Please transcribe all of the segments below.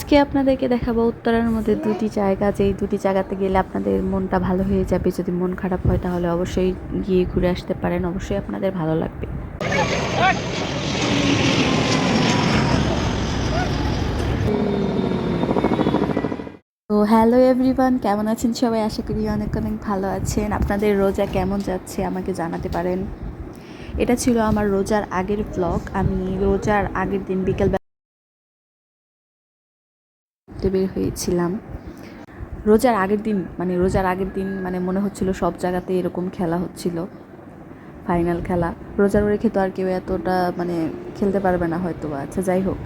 আজকে আপনাদেরকে দেখাবো উত্তরার মধ্যে দুটি জায়গা, যেই দুটি জায়গাতে গেলে আপনাদের মনটা ভালো হয়ে যাবে। যদি মন খারাপ হয় তাহলে অবশ্যই গিয়ে ঘুরে আসতে পারেন, অবশ্যই আপনাদের ভালো লাগবে। তো হ্যালো এভরিওয়ান, কেমন আছেন সবাই? আশা করি অনেক অনেক ভালো আছেন। আপনাদের রোজা কেমন যাচ্ছে আমাকে জানাতে পারেন। এটা ছিল আমার রোজার আগের ব্লগ আমি রোজার আগের দিন বিকেল বের হয়েছিলাম। রোজার আগের দিন মানে রোজার আগের দিন মানে মনে হচ্ছিল সব জায়গাতে এরকম খেলা হচ্ছিল ফাইনাল খেলা। রোজার রেখে তো আর কেউ এতটা মানে খেলতে পারবে না হয়তো আচ্ছা যাই হোক।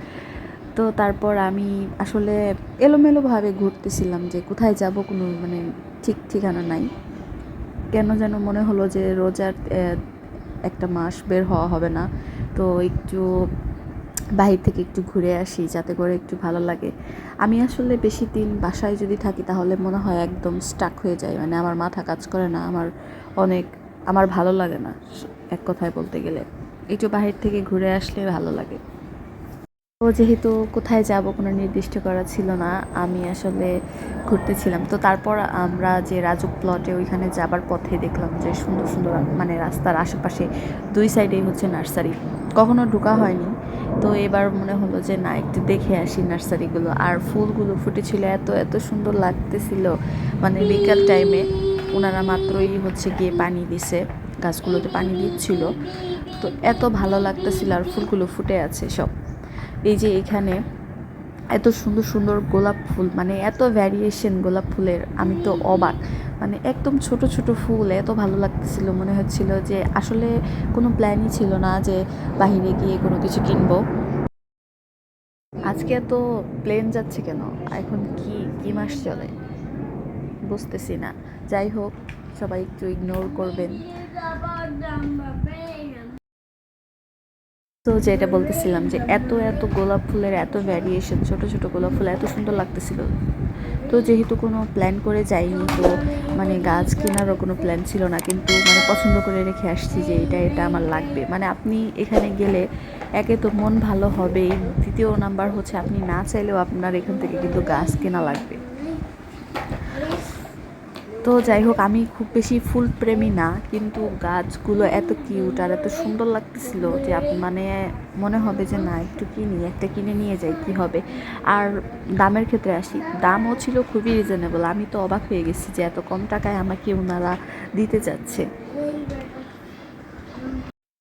তো তারপর আমি আসলে এলোমেলোভাবে ঘুরতেছিলাম যে কোথায় যাব, কোনো মানে ঠিক ঠিকানা নাই। কেন যেন মনে হলো যে রোজার একটা মাস বের হওয়া হবে না। তো একটু বাহির থেকে একটু ঘুরে আসি, যাতে করে একটু ভালো লাগে। আমি আসলে বেশি দিন বাসায় যদি থাকি, তাহলে মনে হয় একদম স্টাক হয়ে যায় মানে আমার মাথা কাজ করে না, আমার অনেক, আমার ভালো লাগে না, এক কথায় বলতে গেলে। একটু বাহির থেকে ঘুরে আসলে ভালো লাগে। তো যেহেতু কোথায় যাব কোনো নির্দিষ্ট করা ছিল না, আমি আসলে ঘুরতেছিলাম। তো তারপর আমরা যে রাজুক প্লটে ওইখানে যাবার পথে দেখলাম যে সুন্দর সুন্দর মানে রাস্তার আশেপাশে দুই সাইডেই হচ্ছে নার্সারি। কখনো ঢোকা হয়নি তো এবার মনে হলো যে, না, একটু দেখে আসি নার্সারিগুলো। আর ফুলগুলো ফুটেছিল, এত এত সুন্দর লাগতেছিল মানে বিকাল টাইমে ওনারা মাত্রই হচ্ছে গিয়ে পানি দিছে, গাছগুলোতে পানি দিচ্ছিল। তো এত ভালো লাগতেছিল আর ফুলগুলো ফুটে আছে সব। এই যে এখানে এত সুন্দর সুন্দর গোলাপ ফুল মানে এত ভ্যারিয়েশন গোলাপ ফুলের, আমি তো অবাক। মানে একদম ছোট ছোট ফুল, এত ভালো লাগতেছিল, মনে হচ্ছিল যে আসলে কোনো প্ল্যানই ছিল না যে বাইরে গিয়ে কোনো কিছু কিনবো। আজকে এত প্লেন যাচ্ছে কেন? এখন কি কি মাস চলে? বুঝতেছি না। যাই হোক, সবাই একটু ইগনোর করবেন। তো যেটা বলতেছিলাম যে এত এত গোলাপ ফুলের এত ভ্যারিয়েশন ছোট ছোট গোলাপ ফুল এত সুন্দর লাগতেছিল। তো যেহেতু কোনো প্ল্যান করে যাইনি, তো মানে গাছ কেনারও কোনো প্ল্যান ছিল না, কিন্তু মানে পছন্দ করে রেখে আসছি যে এটা এটা আমার লাগবে। মানে আপনি এখানে গেলে একে তো মন ভালো হবেই, দ্বিতীয় নাম্বার হচ্ছে আপনি না চাইলেও আপনার এখান থেকে কিন্তু গাছ কেনা লাগবে। তো যাই হোক, আমি খুব বেশি ফুল প্রেমী না, কিন্তু গাছগুলো এত কিউট আর এত সুন্দর লাগতেছিল যে মানে মনে হবে যে না, একটু কিনি, একটা কিনে নিয়ে যাই, কি হবে? আর দামের ক্ষেত্রে আসি, দামও ছিল খুবই রিজনেবল আমি তো অবাক হয়ে গেছি যে এত কম টাকায় আমাকে ওনারা দিতে যাচ্ছে।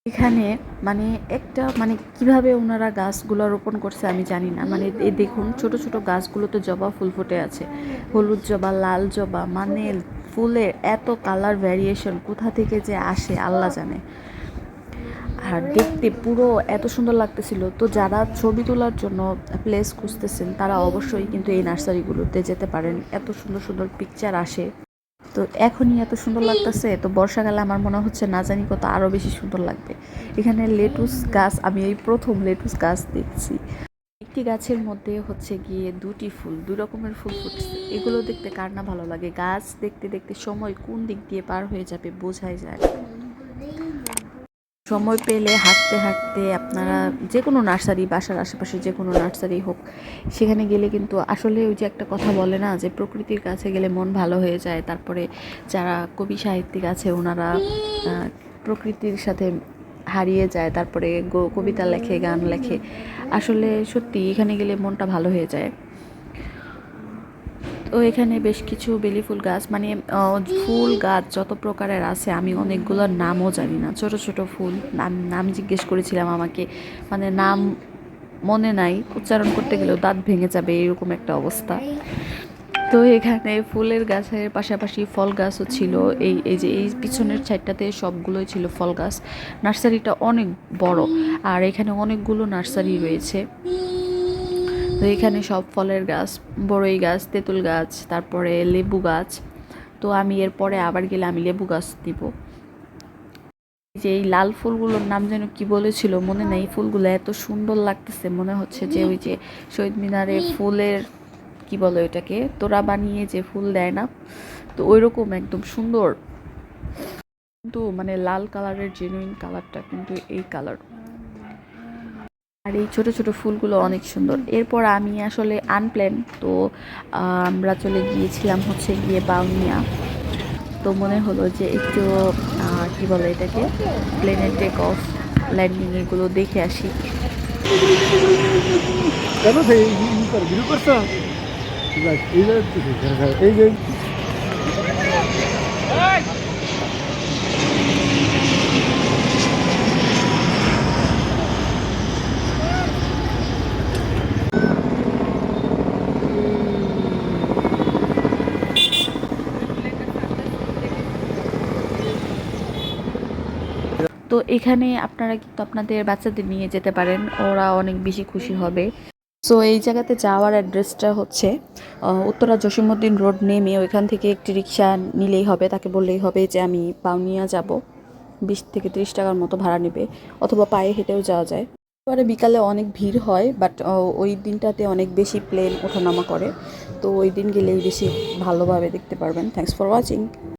এখানে মানে একটা মানে কীভাবে ওনারা গাছগুলো রোপণ করছে আমি জানি না। মানে এই দেখুন, ছোট ছোট গাছগুলোতে জবা ফুল ফুটে আছে। হলুদ জবা, লাল জবা মানে ফুলের এত কালার ভ্যারিয়েশন কোথা থেকে যে আসে আল্লাহ জানে। আর দেখতে পুরো এত সুন্দর লাগতেছিল। তো যারা ছবি তোলার জন্য প্লেস খুঁজতেছেন, তারা অবশ্যই কিন্তু এই নার্সারিগুলোতে যেতে পারেন। এত সুন্দর সুন্দর পিকচার আসে। তো এখনই এত সুন্দর লাগতেছে, তো বর্ষাকালে আমার মনে হচ্ছে না জানি কত আরও বেশি সুন্দর লাগবে। এখানে লেটুস গাছ, আমি এই প্রথম লেটুস গাছ দেখছি। একটি গাছের মধ্যে হচ্ছে গিয়ে দুটি ফুল দু রকমের ফুল ফুটছে। এগুলো দেখতে কার না ভালো লাগে? গাছ দেখতে দেখতে সময় কোন দিক দিয়ে পার হয়ে যাবে বোঝাই যায় না। সময় পেলে হাঁটতে হাঁটতে আপনারা যে কোনো নার্সারি, বাসার আশেপাশে যে কোনো নার্সারি হোক, সেখানে গেলে কিন্তু আসলে ওই যে একটা কথা বলে না যে প্রকৃতির কাছে গেলে মন ভালো হয়ে যায়। তারপরে যারা কবি সাহিত্যিক আছে ওনারা প্রকৃতির সাথে হারিয়ে যায়, তারপরে কবিতা লেখে, গান লেখে। আসলে সত্যি এখানে গেলে মনটা ভালো হয়ে যায়। তো এখানে বেশ কিছু বেলি ফুল গাছ মানে ফুল গাছ যত প্রকারের আছে, আমি অনেকগুলোর নামও জানি না। ছোট ছোট ফুল, নাম নাম জিজ্ঞেস করেছিলাম আমাকে মানে নাম মনে নাই। উচ্চারণ করতে গেলেও দাঁত ভেঙে যাবে, এরকম একটা অবস্থা। তো এখানে ফুলের গাছের পাশাপাশি ফল গাছও ছিল। এই এই যে, এই পিছনের সাইডটাতে সবগুলোই ছিল ফল গাছ। নার্সারিটা অনেক বড়, আর এখানে অনেকগুলো নার্সারি রয়েছে। তো এখানে সব ফলের গাছ, বড়ই গাছ, তেঁতুল গাছ, তারপরে লেবু গাছ। তো আমি এরপরে আবার গেলে আমি লেবু গাছ দিব। যে এই লাল ফুলগুলোর নাম যেন কি বলেছিল মনে নেই, ফুলগুলো এত সুন্দর লাগতেছে, মনে হচ্ছে যে ওই যে শহীদ মিনারে ফুলের কি বলে ওইটাকে, তোরা বানিয়ে যে ফুল দেয় না? তো ওই রকম একদম সুন্দর। কিন্তু মানে লাল কালারের জেনুইন কালারটা কিন্তু এই কালার আর এই ছোট ছোট ফুলগুলো অনেক সুন্দর। এরপর আমি আসলে আনপ্ল্যান তো আমরা চলে গিয়েছিলাম হচ্ছে গিয়ে বাউনিয়া। তো মনে হলো যে একটু কি বলে এটাকে? প্লেনের টেক অফ ল্যান্ডিং এগুলো দেখে আসি। এই যে তো এখানে আপনারা কিন্তু আপনাদের বাচ্চাদের নিয়ে যেতে পারেন। ওরা অনেক বেশি খুশি হবে। সো এই জায়গাতে যাওয়ার অ্যাড্রেসটা হচ্ছে উত্তরা জসিমুদ্দিন রোড নেমে ওইখান থেকে একটি রিক্সা নিলেই হবে। তাকে বললেই হবে যে, আমি পাউনিয়া যাব। বিশ থেকে ত্রিশ টাকার মতো ভাড়া নেবে। অথবা পায়ে হেঁটেও যাওয়া যায়। পরে বিকালে অনেক ভিড় হয় বাট ওই দিনটাতে অনেক বেশি প্লেন ওঠানামা করে। তো ওই দিন গেলেই বেশি ভালোভাবে দেখতে পারবেন। Thanks for watching